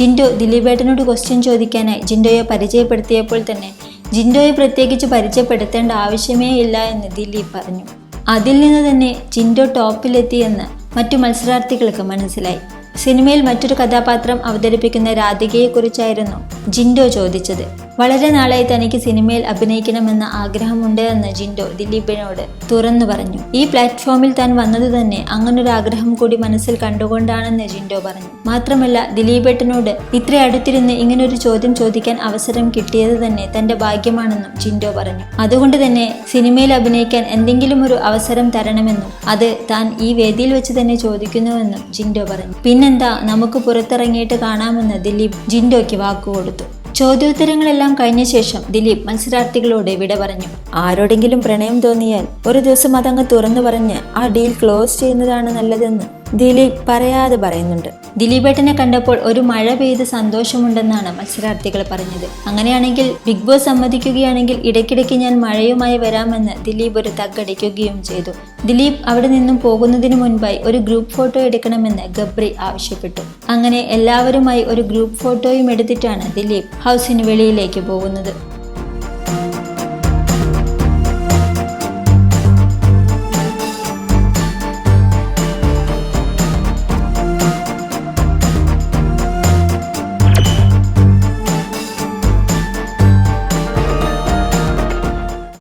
Jinto ദിലീപേട്ടനോട് question ചോദിക്കാനായി ജിൻഡോയെ പരിചയപ്പെടുത്തിയപ്പോൾ തന്നെ ജിൻഡോയെ പ്രത്യേകിച്ച് പരിചയപ്പെടുത്തേണ്ട ആവശ്യമേ ഇല്ല എന്ന് ദിലീപ് പറഞ്ഞു. അതിൽ നിന്ന് തന്നെ ജിൻഡോ ടോപ്പിലെത്തിയെന്ന് മറ്റു മത്സരാർത്ഥികൾക്ക് മനസ്സിലായി. സിനിമയിൽ മറ്റൊരു കഥാപാത്രം അവതരിപ്പിക്കുന്ന രാധികയെക്കുറിച്ചായിരുന്നു ജിൻഡോ ചോദിച്ചത്. വളരെ നാളായി തനിക്ക് സിനിമയിൽ അഭിനയിക്കണമെന്ന ആഗ്രഹമുണ്ട് എന്ന് ജിൻഡോ ദിലീപിനോട് തുറന്നു പറഞ്ഞു. ഈ പ്ലാറ്റ്ഫോമിൽ താൻ വന്നത് തന്നെ അങ്ങനൊരു ആഗ്രഹം കൂടി മനസ്സിൽ കണ്ടുകൊണ്ടാണെന്ന് ജിൻഡോ പറഞ്ഞു. മാത്രമല്ല ദിലീപേട്ടനോട് ഇത്ര അടുത്തിരുന്ന് ഇങ്ങനൊരു ചോദ്യം ചോദിക്കാൻ അവസരം കിട്ടിയത് തന്നെ തന്റെ ഭാഗ്യമാണെന്നും ജിൻഡോ പറഞ്ഞു. അതുകൊണ്ട് തന്നെ സിനിമയിൽ അഭിനയിക്കാൻ എന്തെങ്കിലും ഒരു അവസരം തരണമെന്നും അത് താൻ ഈ വേദിയിൽ വെച്ച് തന്നെ ചോദിക്കുന്നുവെന്നും ജിൻഡോ പറഞ്ഞു. പിന്നെന്താ നമുക്ക് പുറത്തിറങ്ങിയിട്ട് കാണാമെന്ന് ദിലീപ് ജിൻഡോയ്ക്ക് വാക്കുകൊടുത്തു ചോദ്യോത്തരങ്ങളെല്ലാം കഴിഞ്ഞ ശേഷം ദിലീപ് മത്സരാർത്ഥികളോട് വിട പറഞ്ഞു. ആരോടെങ്കിലും പ്രണയം തോന്നിയാൽ ഒരു ദിവസം അതങ്ങ് തുറന്നു പറഞ്ഞ് ആ ഡീൽ ക്ലോസ് ചെയ്യുന്നതാണ് നല്ലതെന്ന് ദിലീപ് പറയാതെ പറയുന്നുണ്ട്. ദിലീപേട്ടനെ കണ്ടപ്പോൾ ഒരു മഴ പെയ്ത് സന്തോഷമുണ്ടെന്നാണ് മത്സരാർത്ഥികൾ പറഞ്ഞത്. അങ്ങനെയാണെങ്കിൽ ബിഗ് ബോസ് സമ്മതിക്കുകയാണെങ്കിൽ ഇടയ്ക്കിടയ്ക്ക് ഞാൻ മഴയുമായി വരാമെന്ന് ദിലീപ് ഒരു തക്കടിക്കുകയും ചെയ്തു. ദിലീപ് അവിടെ നിന്നും പോകുന്നതിന് മുൻപായി ഒരു ഗ്രൂപ്പ് ഫോട്ടോ എടുക്കണമെന്ന് ഗബ്രി ആവശ്യപ്പെട്ടു. അങ്ങനെ എല്ലാവരുമായി ഒരു ഗ്രൂപ്പ് ഫോട്ടോയും എടുത്തിട്ടാണ് ദിലീപ് ഹൗസിന് വെളിയിലേക്ക് പോകുന്നത്.